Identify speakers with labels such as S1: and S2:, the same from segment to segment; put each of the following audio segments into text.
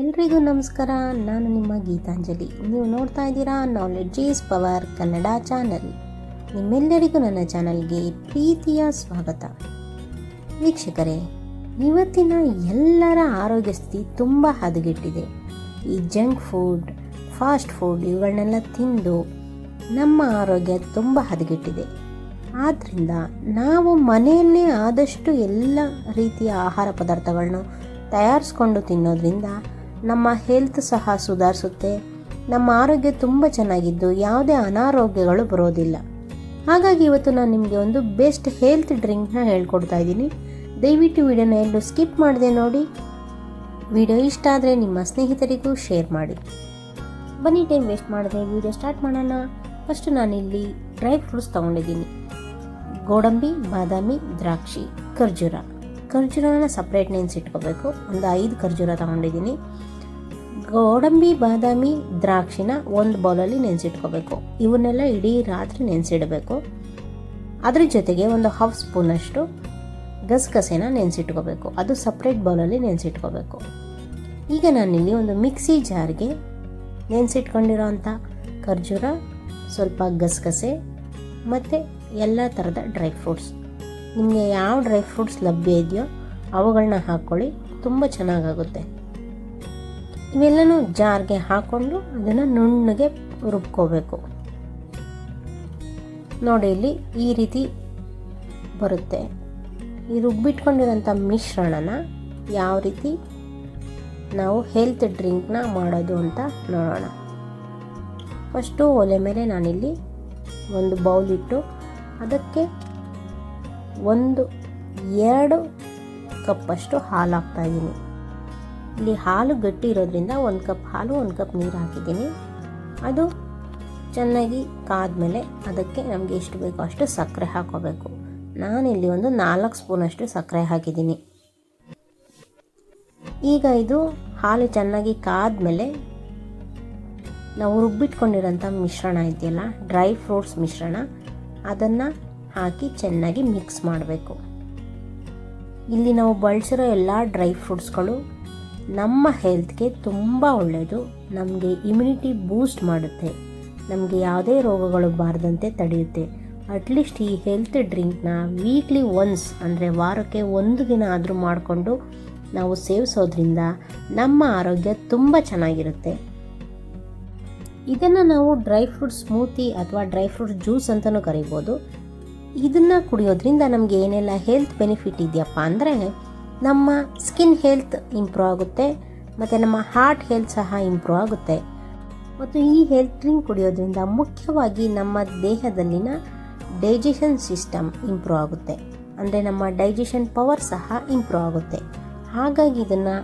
S1: ಎಲ್ರಿಗೂ ನಮಸ್ಕಾರ. ನಾನು ನಿಮ್ಮ ಗೀತಾಂಜಲಿ. ನೀವು ನೋಡ್ತಾ ಇದ್ದೀರಾ knowledge is power Kannada channel. ನಿಮ್ಮೆಲ್ಲರಿಗೂ ನನ್ನ ಚಾನಲ್ಗೆ ಪ್ರೀತಿಯ ಸ್ವಾಗತ. ವೀಕ್ಷಕರೇ, ಇವತ್ತಿನ ಎಲ್ಲರ ಆರೋಗ್ಯ ಸ್ಥಿತಿ ತುಂಬ ಹದಗೆಟ್ಟಿದೆ. ಈ ಜಂಕ್ ಫುಡ್, ಫಾಸ್ಟ್ ಫುಡ್ ಇವುಗಳನ್ನೆಲ್ಲ ತಿಂದು ನಮ್ಮ ಆರೋಗ್ಯ ತುಂಬ ಹದಗೆಟ್ಟಿದೆ. ಆದ್ದರಿಂದ ನಾವು ಮನೆಯಲ್ಲೇ ಆದಷ್ಟು ಎಲ್ಲ ರೀತಿಯ ಆಹಾರ ಪದಾರ್ಥಗಳನ್ನು ತಯಾರಿಸ್ಕೊಂಡು ತಿನ್ನೋದ್ರಿಂದ ನಮ್ಮ ಹೆಲ್ತ್ ಸಹ ಸುಧಾರಿಸುತ್ತೆ. ನಮ್ಮ ಆರೋಗ್ಯ ತುಂಬ ಚೆನ್ನಾಗಿದ್ದು, ಯಾವುದೇ ಅನಾರೋಗ್ಯಗಳು ಬರೋದಿಲ್ಲ. ಹಾಗಾಗಿ ಇವತ್ತು ನಾನು ನಿಮಗೆ ಒಂದು ಬೆಸ್ಟ್ ಹೆಲ್ತ್ ಡ್ರಿಂಕ್ನ ಹೇಳ್ಕೊಡ್ತಾ ಇದ್ದೀನಿ. ದಯವಿಟ್ಟು ವಿಡಿಯೋನ ಎಲ್ಲೂ ಸ್ಕಿಪ್ ಮಾಡಿದೆ ನೋಡಿ. ವಿಡಿಯೋ ಇಷ್ಟ ಆದರೆ ನಿಮ್ಮ ಸ್ನೇಹಿತರಿಗೂ ಶೇರ್ ಮಾಡಿ. ಬನ್ನಿ, ಟೈಮ್ ವೇಸ್ಟ್ ಮಾಡಿದೆ ವಿಡಿಯೋ ಸ್ಟಾರ್ಟ್ ಮಾಡೋಣ. ಫಸ್ಟ್ ನಾನಿಲ್ಲಿ ಡ್ರೈ ಫ್ರೂಟ್ಸ್ ತೊಗೊಂಡಿದ್ದೀನಿ. ಗೋಡಂಬಿ, ಬಾದಾಮಿ, ದ್ರಾಕ್ಷಿ, ಖರ್ಜೂರ. ಖರ್ಜೂರನ ಸಪ್ರೇಟ್ ನೆನೆಸಿಟ್ಕೋಬೇಕು. ಒಂದು ಐದು ಖರ್ಜೂರ ತೊಗೊಂಡಿದ್ದೀನಿ. ಗೋಡಂಬಿ, ಬಾದಾಮಿ ದ್ರಾಕ್ಷಿನ ಒಂದು ಬೌಲಲ್ಲಿ ನೆನೆಸಿಟ್ಕೋಬೇಕು. ಇವನ್ನೆಲ್ಲ ಇಡೀ ರಾತ್ರಿ ನೆನೆಸಿಡಬೇಕು. ಅದ್ರ ಜೊತೆಗೆ ಒಂದು ಹಾಫ್ ಸ್ಪೂನಷ್ಟು ಗಸಗಸೆನ ನೆನೆಸಿಟ್ಕೋಬೇಕು. ಅದು ಸಪ್ರೇಟ್ ಬೌಲಲ್ಲಿ ನೆನೆಸಿಟ್ಕೋಬೇಕು. ಈಗ ನಾನಿಲ್ಲಿ ಒಂದು ಮಿಕ್ಸಿ ಜಾರ್ಗೆ ನೆನೆಸಿಟ್ಕೊಂಡಿರೋ ಅಂಥ ಖರ್ಜೂರ, ಸ್ವಲ್ಪ ಗಸಗಸೆ ಮತ್ತು ಎಲ್ಲ ಥರದ ಡ್ರೈ ಫ್ರೂಟ್ಸ್. ನಿಮಗೆ ಯಾವ ಡ್ರೈ ಫ್ರೂಟ್ಸ್ ಲಭ್ಯ ಇದೆಯೋ ಅವುಗಳನ್ನ ಹಾಕ್ಕೊಳ್ಳಿ, ತುಂಬ ಚೆನ್ನಾಗಾಗುತ್ತೆ. ಇವೆಲ್ಲನೂ ಜಾರ್ಗೆ ಹಾಕ್ಕೊಂಡು ಅದನ್ನು ನುಣ್ಣಗೆ ರುಬ್ಕೋಬೇಕು. ನೋಡಿ, ಇಲ್ಲಿ ಈ ರೀತಿ ಬರುತ್ತೆ. ಈ ರುಬ್ಬಿಟ್ಕೊಂಡಿರೋಂಥ ಮಿಶ್ರಣನ ಯಾವ ರೀತಿ ನಾವು ಹೆಲ್ತ್ ಡ್ರಿಂಕ್ನ ಮಾಡೋದು ಅಂತ ನೋಡೋಣ. ಫಸ್ಟು ಒಲೆ ಮೇಲೆ ನಾನಿಲ್ಲಿ ಒಂದು ಬೌಲ್ ಇಟ್ಟು ಅದಕ್ಕೆ ಒಂದು ಎರಡು ಕಪ್ಪಷ್ಟು ಹಾಲು ಹಾಕ್ತಾ ಇದ್ದೀನಿ ಇಲ್ಲಿ ಹಾಲು ಗಟ್ಟಿ ಇರೋದ್ರಿಂದ ಒಂದು ಕಪ್ ಹಾಲು, ಒಂದು ಕಪ್ ನೀರು ಹಾಕಿದ್ದೀನಿ. ಅದು ಚೆನ್ನಾಗಿ ಕಾದ್ಮೇಲೆ ಅದಕ್ಕೆ ನಮಗೆ ಎಷ್ಟು ಬೇಕೋ ಅಷ್ಟು ಸಕ್ಕರೆ ಹಾಕೋಬೇಕು. ನಾನಿಲ್ಲಿ ಒಂದು ನಾಲ್ಕು ಸ್ಪೂನಷ್ಟು ಸಕ್ಕರೆ ಹಾಕಿದ್ದೀನಿ. ಈಗ ಇದು ಹಾಲು ಚೆನ್ನಾಗಿ ಕಾದ್ಮೇಲೆ ನಾವು ರುಬ್ಬಿಟ್ಕೊಂಡಿರೋಂಥ ಮಿಶ್ರಣ ಇದೆಯಲ್ಲ, ಡ್ರೈ ಫ್ರೂಟ್ಸ್ ಮಿಶ್ರಣ, ಅದನ್ನು ಹಾಕಿ ಚೆನ್ನಾಗಿ ಮಿಕ್ಸ್ ಮಾಡಬೇಕು. ಇಲ್ಲಿ ನಾವು ಬಳಸಿರೋ ಎಲ್ಲ ಡ್ರೈ ಫ್ರೂಟ್ಸ್ಗಳು ನಮ್ಮ ಹೆಲ್ತ್ಗೆ ತುಂಬ ಒಳ್ಳೆಯದು ನಮಗೆ ಇಮ್ಯುನಿಟಿ ಬೂಸ್ಟ್ ಮಾಡುತ್ತೆ. ನಮಗೆ ಯಾವುದೇ ರೋಗಗಳು ಬಾರದಂತೆ ತಡೆಯುತ್ತೆ. ಅಟ್ಲೀಸ್ಟ್ ಈ ಹೆಲ್ತ್ ಡ್ರಿಂಕ್ನ ವೀಕ್ಲಿ ಒನ್ಸ್ ಅಂದರೆ ವಾರಕ್ಕೆ ಒಂದು ದಿನ ಆದರೂ ಮಾಡಿಕೊಂಡು ನಾವು ಸೇವಿಸೋದ್ರಿಂದ ನಮ್ಮ ಆರೋಗ್ಯ ತುಂಬ ಚೆನ್ನಾಗಿರುತ್ತೆ. ಇದನ್ನು ನಾವು ಡ್ರೈ ಫ್ರೂಟ್ ಸ್ಮೂತಿ ಅಥವಾ ಡ್ರೈ ಫ್ರೂಟ್ ಜ್ಯೂಸ್ ಅಂತಲೂ ಕರಿಬೋದು. ಇದನ್ನು ಕುಡಿಯೋದ್ರಿಂದ ನಮಗೆ ಏನೆಲ್ಲ ಹೆಲ್ತ್ ಬೆನಿಫಿಟ್ ಇದೆಯಪ್ಪ ಅಂದರೆ ನಮ್ಮ ಸ್ಕಿನ್ ಹೆಲ್ತ್ ಇಂಪ್ರೂವ್ ಆಗುತ್ತೆ, ಮತ್ತು ನಮ್ಮ ಹಾರ್ಟ್ ಹೆಲ್ತ್ ಸಹ ಇಂಪ್ರೂವ್ ಆಗುತ್ತೆ. ಮತ್ತು ಈ ಹೆಲ್ತ್ ಡ್ರಿಂಕ್ ಕುಡಿಯೋದ್ರಿಂದ ಮುಖ್ಯವಾಗಿ ನಮ್ಮ ದೇಹದಲ್ಲಿನ ಡೈಜೆಷನ್ ಸಿಸ್ಟಮ್ ಇಂಪ್ರೂವ್ ಆಗುತ್ತೆ, ಅಂದರೆ ನಮ್ಮ ಡೈಜೆಷನ್ ಪವರ್ ಸಹ ಇಂಪ್ರೂವ್ ಆಗುತ್ತೆ. ಹಾಗಾಗಿ ಇದನ್ನು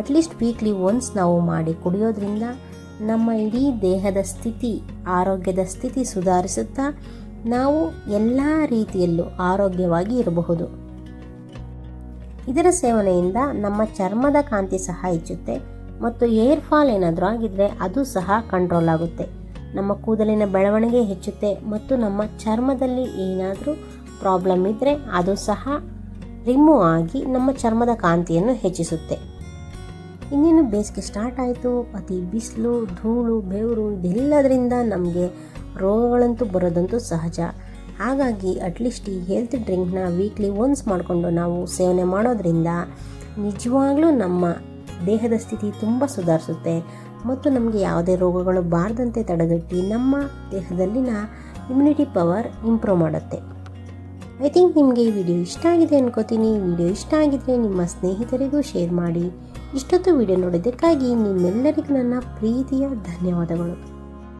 S1: ಅಟ್ಲೀಸ್ಟ್ ವೀಕ್ಲಿ ಒನ್ಸ್ ನಾವು ಮಾಡಿ ಕುಡಿಯೋದ್ರಿಂದ ನಮ್ಮ ಇಡೀ ದೇಹದ ಸ್ಥಿತಿ, ಆರೋಗ್ಯದ ಸ್ಥಿತಿ ಸುಧಾರಿಸುತ್ತಾ ನಾವು ಎಲ್ಲ ರೀತಿಯಲ್ಲೂ ಆರೋಗ್ಯವಾಗಿ ಇರಬಹುದು. ಇದರ ಸೇವನೆಯಿಂದ ನಮ್ಮ ಚರ್ಮದ ಕಾಂತಿ ಸಹ ಹೆಚ್ಚುತ್ತೆ ಮತ್ತು ಏರ್ ಫಾಲ್ ಏನಾದರೂ ಆಗಿದ್ರೆ ಅದು ಸಹ ಕಂಟ್ರೋಲ್ ಆಗುತ್ತೆ. ನಮ್ಮ ಕೂದಲಿನ ಬೆಳವಣಿಗೆ ಹೆಚ್ಚುತ್ತೆ ಮತ್ತು ನಮ್ಮ ಚರ್ಮದಲ್ಲಿ ಏನಾದರೂ ಪ್ರಾಬ್ಲಮ್ ಇದ್ದರೆ ಅದು ಸಹ ರಿಮೂವ್ ಆಗಿ ನಮ್ಮ ಚರ್ಮದ ಕಾಂತಿಯನ್ನು ಹೆಚ್ಚಿಸುತ್ತೆ. ಇನ್ನೇನು ಬೇಸಿಗೆ ಸ್ಟಾರ್ಟ್ ಆಯಿತು, ಅತಿ ಬಿಸಿಲು, ಧೂಳು, ಬೆವರು ಇದೆಲ್ಲದರಿಂದ ನಮಗೆ ರೋಗಗಳಂತೂ ಬರೋದಂತೂ ಸಹಜ. ಹಾಗಾಗಿ ಅಟ್ಲೀಸ್ಟ್ ಈ ಹೆಲ್ತ್ ಡ್ರಿಂಕ್ನ ವೀಕ್ಲಿ ಒನ್ಸ್ ಮಾಡಿಕೊಂಡು ನಾವು ಸೇವನೆ ಮಾಡೋದ್ರಿಂದ ನಿಜವಾಗ್ಲೂ ನಮ್ಮ ದೇಹದ ಸ್ಥಿತಿ ತುಂಬ ಸುಧಾರಿಸುತ್ತೆ. ಮತ್ತು ನಮಗೆ ಯಾವುದೇ ರೋಗಗಳು ಬಾರದಂತೆ ತಡೆಗಟ್ಟಿ ನಮ್ಮ ದೇಹದಲ್ಲಿನ ಇಮ್ಯುನಿಟಿ ಪವರ್ ಇಂಪ್ರೂವ್ ಮಾಡುತ್ತೆ. ಐ ಥಿಂಕ್ ನಿಮಗೆ ಈ ವಿಡಿಯೋ ಇಷ್ಟ ಆಗಿದೆ ಅನ್ಕೋತೀನಿ. ವಿಡಿಯೋ ಇಷ್ಟ ಆಗಿದ್ರೆ ನಿಮ್ಮ ಸ್ನೇಹಿತರಿಗೂ ಶೇರ್ ಮಾಡಿ. ಇಷ್ಟೊತ್ತು ವಿಡಿಯೋ ನೋಡಿದ್ದಕ್ಕಾಗಿ ನಿಮ್ಮೆಲ್ಲರಿಗೂ ನನ್ನ ಪ್ರೀತಿಯ ಧನ್ಯವಾದಗಳು.